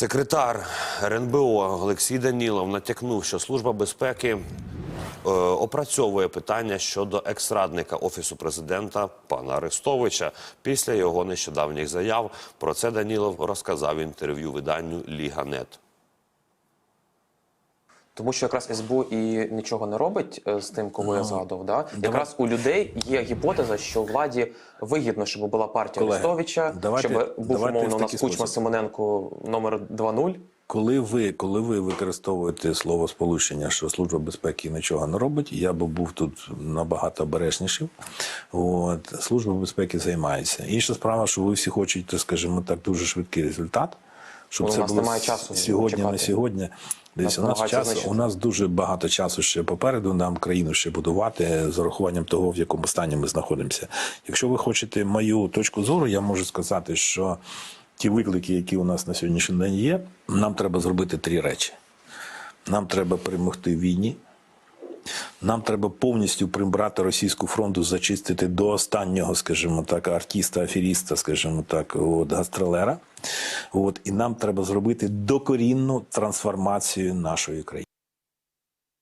Секретар РНБО Олексій Данілов натякнув, що служба безпеки е, опрацьовує питання щодо екс-радника офісу президента пана Арестовича після його нещодавніх заяв. Про це Данілов розказав в інтерв'ю виданню Ліга.нет. Тому що якраз СБУ і нічого не робить е, з тим, кого я згадував. Да? Якраз у людей є гіпотеза, що владі вигідно, щоб була партія Колеги, давайте- щоб був давайте умовно у нас Кучма. Симоненко номер 2.0. Коли ви, коли ви використовуєте слово сполучення, що служба безпеки нічого не робить, я би був тут набагато обережнішим. От служба безпеки займається. Інша справа, що ви всі хочете, скажімо так, дуже швидкий результат. Щоб у це нас було немає часу сьогодні чекати. на сьогодні. Десь у нас час, у нас дуже багато часу ще попереду. Нам країну ще будувати з урахуванням того, в якому стані ми знаходимося. Якщо ви хочете мою точку зору, я можу сказати, що ті виклики, які у нас на сьогоднішній день є, нам треба зробити три речі. Нам треба перемогти в війні. Нам треба повністю прибрати російську фронту, зачистити до останнього, скажімо так, артиста, аферіста, скажімо так, от, гастролера. От, і нам треба зробити докорінну трансформацію нашої країни.